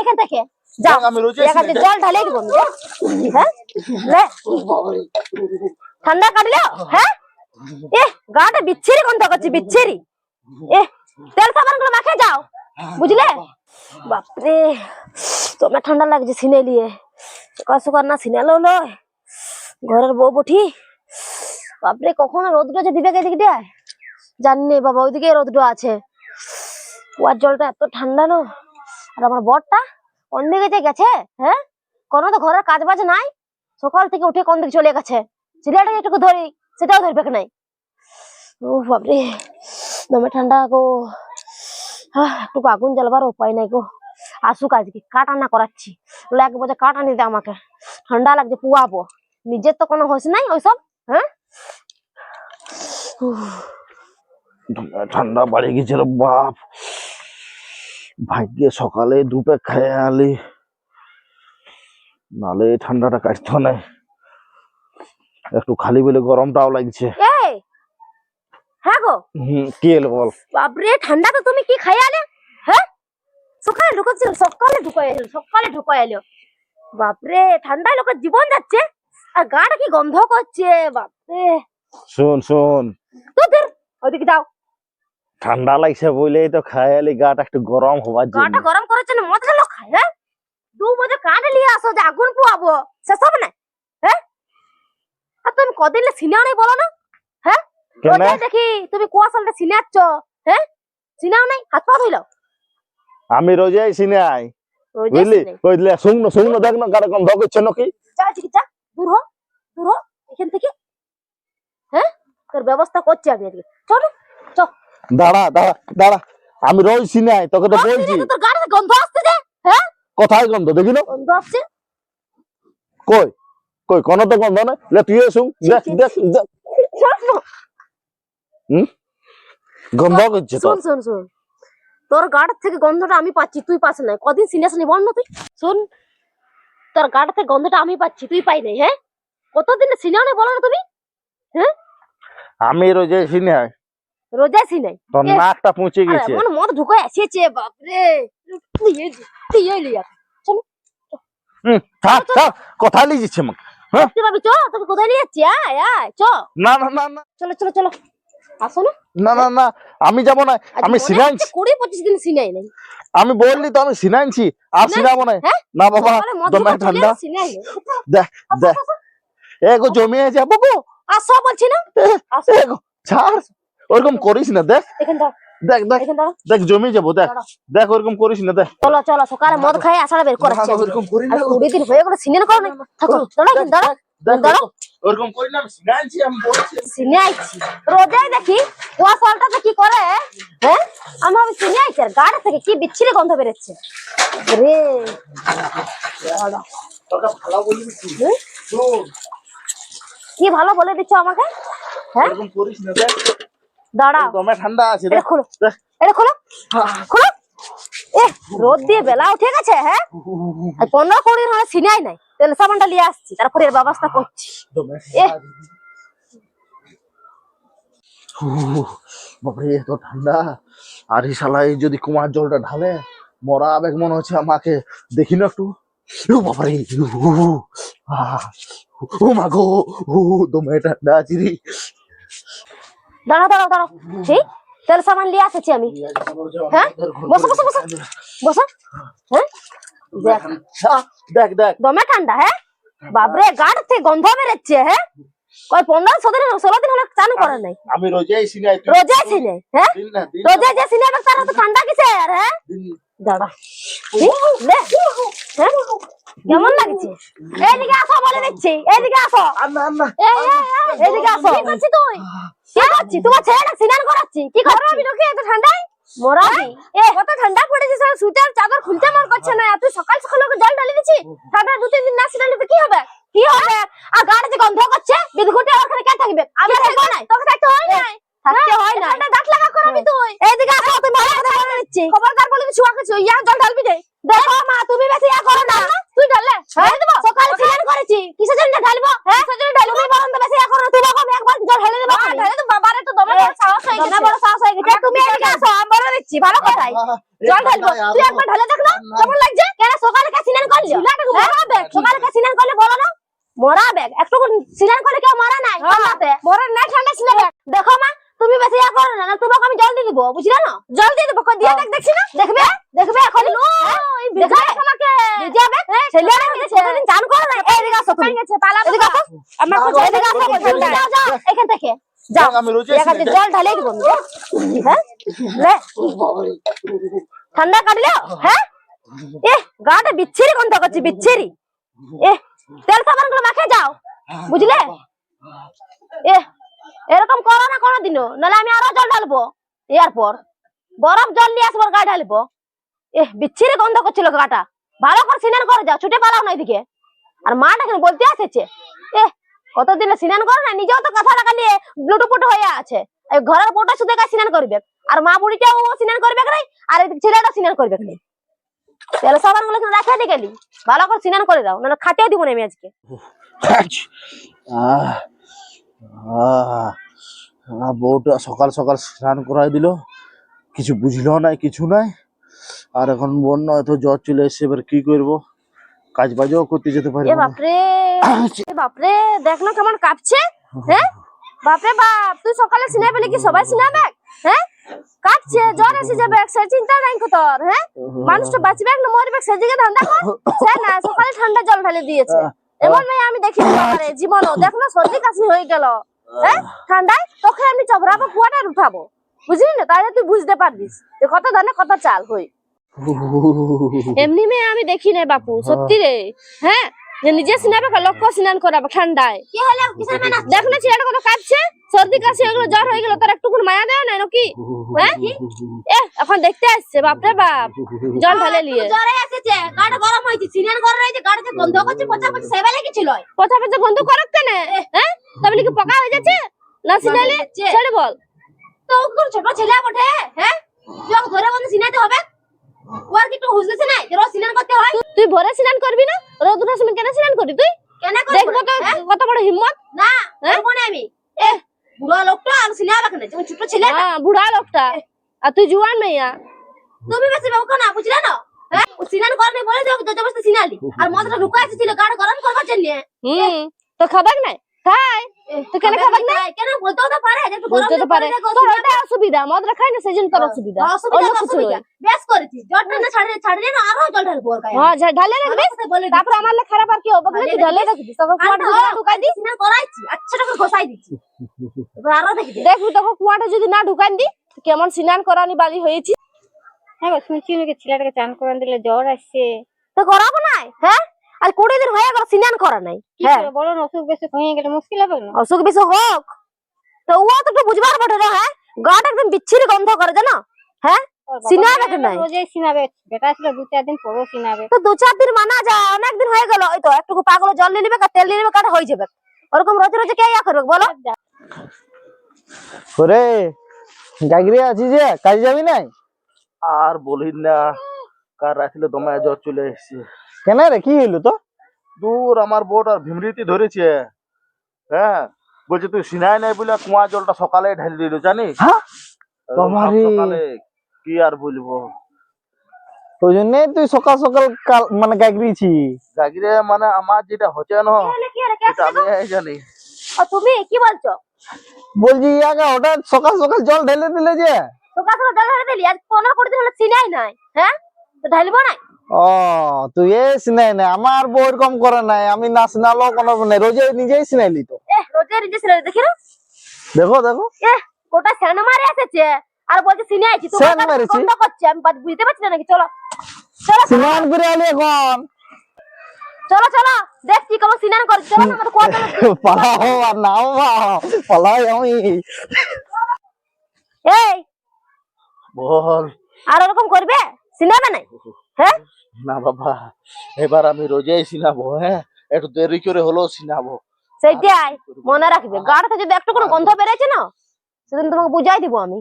এখান থেকে যাও জল ঢালে দিব। হ্যাঁ? ঠান্ডা কাটলো? হ্যাঁ? এ গাটা বিচ্ছিরি গন্ধ করছে বিচ্ছিরি। এ তেল সাবানগুলো মাখে যাও বুঝলে? বাপরে তোমার ঠান্ডা লাগছে সিনে লিয়ে সকাল সকাল না সিনে লো ঘরের বউ বঠি। বাপরে কখন রোদটা যে দিবে এদিক দিয়ে জানি বাবা ওইদিকে রোদটা আছে। কুয়ার জলটা এত ঠান্ডা নো। আর আমার বরটা কোন দিকে যে গেছে হ্যাঁ? কোনো তো ঘরের কাজ বাজ নাই। সকাল থেকে উঠে কোন দিকে চলে গেছে? ছেলেটাকে একটু ধরি, সেটাও ধরবে নাই? ও বাপরে দমে ঠান্ডা গো। একটু আগুন জ্বালবার উপায় নাই গো। আসুক আজকে কাটানা করাচ্ছি। বলে এক বছর কাটানি দে আমাকে। ঠান্ডা লাগছে, পুয়াবো। নিজের তো কোনো হোস নাই ওইসব হ্যাঁ? ঠান্ডা বাড়ি গেছিল, বাপ। ভাগ্যে সকালে দুপে খেয়ে আলি নালে ঠান্ডাটা কাটতো না। একটু খালি বলে গরমটাও লাগছে। হ্যাঁ গো। এলো বল? বাপরে ঠান্ডা তো তুমি কি খাই আলে? হ্যাঁ? সকালে ঢুকাচ্ছিল সকালে ঢুকাই এলো সকালে ঢুকাই এলো বাপরে ঠান্ডায় লোকের জীবন যাচ্ছে। আর গাটা কি গন্ধ করছে বাপরে। শোন শোন। তোদের ওইদিকে যাও। ঠান্ডা লাগছে বলেই তো খাই আলি গাটা একটু গরম হবার জন্য। গাটা গরম করার জন্য মদ লোক খায় হ্যাঁ? দু বছর কাঠ নিয়ে আসো যে আগুন পোয়াবো সেসব না হ্যাঁ? আর তুমি কদিন সিনেও নেই বলো না হ্যাঁ? কেন? দেখি তুমি কুয়াশালটা সিনেচ্ছ হ্যাঁ? সিনেও নাই হাত পা ধুইলো। আমি রোজাই সিনে আই রোজই বুঝলি? কইলে শুন শুন দেখ না গাটা কম ধকেছে নাকি? যা চিকিৎসা দূর হ দূর হ এখান থেকে হ্যাঁ? তোর ব্যবস্থা করছি আমি আজকে। চল। দাঁড়া দাঁড়া দাঁড়া। আমি রোজ সিনে আই তোকে তো বলছি। তোর গাড়িতে গন্ধ আসছে যে হ্যাঁ? কোথায় গন্ধ দেখি না। গন্ধ আসছে? কই? কই কোনো তো গন্ধ না লে তুই শুন দেখ দেখ গন্ধ করছে তো। শোন শোন তোর গাড় থেকে গন্ধটা আমি পাচ্ছি তুই পাস নাই। কদিন সিনিয়াস নি বল না তুই। শোন তোর গাড় থেকে গন্ধটা আমি পাচ্ছি তুই পাই নাই হ্যাঁ? কতদিন সিনেও নেই বলো না তুমি হ্যাঁ? আমি রোজাই সিনে আই রোজা সিনাই তোর নাকটা পৌঁছে গেছে। এমন মদ ঢুকে এসেছে বাপরে। তুই এই তুই এই লিয়া হুম, থাক থাক আমাকে? তুই ভাবি চ তোকে কোথায় নিয়ে যাচ্ছি? আয় আয় চ। না না না না। চলো চলো চলো। আসো না। না না না আমি যাব না আমি মনে সিনাইছি হচ্ছে কুড়ি পঁচিশ দিন সিনাই নাই। আমি বললি তো আমি সিনাইছি আর সিনাবো না। হ্যাঁ? না বাবা চলে ঠান্ডা। সিনাই নাই। দেখ দেখ এগো জমিয়ে যাব গো আসো বলছি না। আসো। এগো ছাড়। ওরকম করিস না দেখ। দেখ দেখ দেখ জমি যাব দেখ। দেখ ওরকম করিস না দেখ। চলো চলো সকালে মদ খাই আসাটা বের আজকে। ওরকম করি না। কুড়ি দিন হয়ে গেল সিনেন করো না। থাকো দাঁড়া দাঁড়া দাঁড়া। ওরকম- করি আমি সিনাইছি আমি বলছি। দেখি ফলটাতে কি করে হ্যাঁ? আমি ভাবি সিনে আইছি আর গাড়ি থেকে কি বিচ্ছিরি গন্ধ বেরোচ্ছে। রে কি ভালো বলে দিচ্ছ আমাকে? হ্যাঁ? করিস না দেখ। দাঁড়াও দমে ঠান্ডা আছে এটা দেখ খোলো এটা খোলো খোলো এ রোদ দিয়ে বেলা উঠে গেছে হ্যাঁ পনেরো কুড়ি হলে সিনাই নাই তেল সাবানটা নিয়ে আসছি তারপরে এর ব্যবস্থা করছি এ বাপরে এত ঠান্ডা আর এই শালা এই যদি কুমার জলটা ঢালে মরা আবেগ মনে হচ্ছে আমাকে দেখি না একটু বাপরে ও মা গো দমে ঠান্ডা চিরি দাঁড়াও দাঁড়াও দাঁড়াও ঠিক তেল সাবান নিয়ে আসছি আমি। হ্যাঁ? বসো বসো বসো। বসো। হ্যাঁ? দেখ। দেখ দমে ঠান্ডা হ্যাঁ? বাপরে গাড় থেকে গন্ধ বেরোচ্ছে হ্যাঁ? ওই পনেরো দিন ষোলো দিন হলো চালু করে নাই। আমি রোজাই সিনাই তুই রোজাই সিনে হ্যাঁ? না দিন রোজাই যে সিনে তার তো ঠান্ডা কিসে আর হ্যাঁ? দিন দাঁড়া। হ্যাঁ? কেমন লাগছে? এইদিকে আসো বলে দিচ্ছি। এইদিকে আসো। এইদিকে আসো। কি করছিস তুই? কি করছিস? তোমার ছেলেটা স্নান করাচ্ছি। কি আমি ঢুকে এত ঠান্ডায়? মরাবি এ কত ঠান্ডা পড়েছে সুইটার চাদর খুলতে মন করছে না। তুই সকাল সকাল ওকে জল ঢালি দিচ্ছি। ঠান্ডা দু তিন দিন না স্নান কি হবে? কি হবে? আর গাড়ি যে গন্ধ করছে বিদঘুটে ওখানে কে থাকবে? আমি থাকব না। তোকে থাকতে হয় নাই? থাকতে হয়? না দাঁত লাগা করাবি তুই। এইদিকে আসো তুই ভালো কথা বলে দিচ্ছি। খবরদার বলে দিচ্ছি ওকে ইয়া জল ঢালবি দে দেখো মা তুমি বেশি ইয়া করো না। তুই ঢাললে ঢালে দেবো? সকালে স্নান করেছি। কিসের জন্য ঢালবো হ্যাঁ? কিসের জন্য ঢালবো তুমি তো বেশি ইয়া করো না। তুই বকো আমি একবার জল ঢালে দেবো ঢালে দেবো। বাবারে তো দমে বড় সাহস হয়ে গেছে। বড় সাহস হয়ে গেছে। তুমি এদিকে আসো আমি বলে দিচ্ছি ভালো কথাই। জল ঢালবো। তুই একবার ঢালে দেখ না। কেমন লাগছে? কেন সকালে কে সিনান করলি? মরাবে সকালে কে সিনান করলে বলো না? মরাবে একটু সিনান করলে কেউ মারা নাই মরা নাই ঠান্ডা সিনাবে দেখো মা তুমি বেশি ইয়া করো না না তোমাকে আমি জল দিয়ে দিব বুঝলে না? জল দিয়ে দেবো দিয়ে দেখ দেখছি না? দেখবে? দেখবে এখন? চান করো না। এদিকে আসো তুমি। এদিকে আসো। আমার এদিকে আসো এখান থেকে। যাও জল ঢালে দিব। হ্যাঁ? ঠান্ডা কাটলো? হ্যাঁ? এ গাটা বিচ্ছিরি গন্ধ করছে বিচ্ছিরি। এ তেল সাবানগুলো মাখে যাও বুঝলে? এ এরকম করো না কোনো দিনও নাহলে আমি আরও জল ঢালবো। এরপর বরফ জল নিয়ে আসব গা ঢালবো। এ বিচ্ছিরি গন্ধ করছিল গাটা। ভালো করে স্নান করে যাও, ছুটে পালাও না এদিকে। আর মাটা কেন বলতে আসেছে এ কতদিনে স্নান করে না? নিজেও তো কথা লাগা নিয়ে ব্লুটুপুট হয়ে আছে। ঘরের বউটা শুধু একা স্নান করবে। আর মা বুড়িটাও স্নান করবে নাই? আর ছেলেটা স্নান করবে নাই? তেল সাবানগুলো রাখা দিয়ে গেলি। ভালো করে স্নান করে দাও, নাহলে খাটিয়ে দিব না আমি আজকে। বউটা সকাল সকাল স্নান করাই দিল। কিছু বুঝলো নাই কিছু নাই। আর এখন বন্যা এত জ্বর চলে এসছে এবার কি করব? কাজ বাজও করতে যেতে পারি বাপরে বাপরে দেখ না কেমন কাঁপছে হ্যাঁ? বাপরে বাপ তুই সকালে সিনা পেলে কি সবাই সিনাবে হ্যাঁ? কাঁপছে জ্বর এসে যাবে সে চিন্তা নাই তোর হ্যাঁ? মানুষটা বাঁচবে না মরবে সেদিকে ধান্দা কর। সে না সকালে ঠান্ডা জল ঢালে দিয়েছে। এমন মেয়ে আমি দেখিনি জীবন জীবনও দেখ না সর্দি কাশি হয়ে গেল। হ্যাঁ? ঠান্ডায় তোকে আমি চবরাবো কুয়াটার উঠাবো। বুঝলি না? তাহলে তুই বুঝতে পারবিস যে কত ধানে কত চাল হই। এমনি মেয়ে আমি দেখি নাই বাপু সত্যি রে। হ্যাঁ? যে নিজে স্নাবে লক্ষ্য স্নান করাবে ঠান্ডায়। দেখ না ছেলেটা কত কাঁপছে সর্দি কাশি এগুলো জ্বর হয়ে গেল তার একটু মায়া দেয় না নাকি? হ্যাঁ? এ এখন দেখতে আসছে বাপরে বাপ। জল ঢালে নিয়ে। জ্বরে এসেছে গাড় গরম হয়েছে সিরিয়ান গরম হয়েছে গাড়িতে বন্ধ করছে পচা পচা সেবা লেগেছিল কথা পেতে গন্ধ করক কেন? হ্যাঁ? তবে কি পকা হয়ে যাচ্ছে? না সিনালে ছেড়ে বল। তো ছোট ছেলে বটে হ্যাঁ? ওকে ধরে বন্ধ সিনাইতে হবে? ওর কি একটু হুজলেছে নাই যে রোজ সিনান করতে হয়? তুই ভোরে স্নান করবি না? রোদ উঠার সময় কেন স্নান করবি তুই? কেন দেখব করব তো কত বড় হিম্মত। না হ্যাঁ? করব না আমি। এ বুড়া লোকটা আর সিনাবে কেন? যেমন ছোট ছেলে? হ্যাঁ বুড়া লোকটা। আর তুই জুয়ান মেয়া। তুমি বেশি বাবু না বুঝলে না? হ্যাঁ? ও সিনান করেনি বলে যে জবরদস্তি সিনালি। আর মদটা ঢুকে এসেছিল গাড় গরম করবার জন্য। হুম তো খাবার নাই? খাই তো কেন খাবার নাই? কেন বলতেও তো পারে বলতে তো পারে। তোর ওটা অসুবিধা মদরা খাই না সেজন্য তোর অসুবিধা। অসুবিধা অন্য কিছু নয়। বেশ জলটা না ছাড়ে না আরও জল গায়ে। হ্যাঁ ঝা- ঢালে রাখবি। তারপর আমার লে খারাপ আর কি হবে? বলে তুই ঢালে রাখবি। তখন কুয়াটা যদি না ঢুকাই দিস। সিনান করাইছি আচ্ছা টাকা ঘষাই দিচ্ছি। এবার আরও দেখি। দেখবি তখন কুয়াটা যদি না ঢুকাই দি কেমন স্নান করানি বালি হয়েছি হ্যাঁ শুনছি নাকি ছেলেটাকে চান করান দিলে জ্বর আসছে। তো করাবো নাই হ্যাঁ? আর কুড়ি দিন হয়ে গেল স্নান করা নাই। হ্যাঁ। করে বলো না অসুখ বেসুখ হয়ে গেলে মুশকিল হবে না? অসুখ বিসুখ হোক। তো ও তো একটু বুঝবার বটে রে হ্যাঁ? গাটা একদম বিচ্ছিরি গন্ধ করে জানো? হ্যাঁ? সিনাবে কি নাই? রোজই সিনাবে। বেটা ছিল দু চার দিন পরেও সিনাবে। তো দু চার দিন মানা যায় অনেক দিন হয়ে গেল। ওই তো একটু পাগল জল নিয়ে নেবে তেল নিয়ে নেবে কাটা হয়ে যাবে। ওরকম রোজ রোজ কে ইয়া করবে বলো? ওরে জাগরে আছি যে? কাজে যাবি নাই? আর বলিন না কার রাখলে দমায় জ্বর চলে এসছে। কেন রে কি হইল তো? দূর আমার বউটার ভিমরিতি ধরেছে। হ্যাঁ বলছে তুই সিনাই নাই বলে কুয়া জলটা সকালে ঢালি দিল জানিস? হ্যাঁ? সকালে কি আর বলব? ওই জন্যই তুই সকাল সকাল কাল মানে গাগরিছি জাগিরে মানে আমার যেটা হচ্ছে না কে সেটা আমি জানি। ও তুমি কি বলছো? বলছি ইয়াগা ওটা সকাল সকাল জল ঢেলে দিলে যে? তোকে আসলে জল ঢেলে দিলি আজ পনেরো কুড়ি দিন হলো চিনাই নাই হ্যাঁ? তো ঢালিবো নাই? ও তুই এ সিনাই না আমার বউ এরকম করে নাই আমি না সিনালো কোনো নাই রোজে নিজেই সিনাইলি তো। এ রোজে ছেলে দেখি দেখো। দেখো এ ওটা সেন মারে এসেছে আর বলছে সিনে মেরেছি? করছে আমি বাদ- বুঝতে পারছি না নাকি? চলো। চলো সিনান করে আলি এখন। চলো চলো। দেখছি কেমন সিনান করে চলো পালাও আর নাও আমি। এই! বল। আর ওরকম করবে? সিনেমা নাই? হ্যাঁ? না বাবা এবার আমি রোজেই সিনাবো হ্যাঁ? একটু দেরি করে হলেও সিনাবো। সেটাই মনে রাখবে। গাড়িতে যদি একটু কোনো গন্ধ বেড়েছে না সেদিন তোমাকে বুঝাই দিব আমি।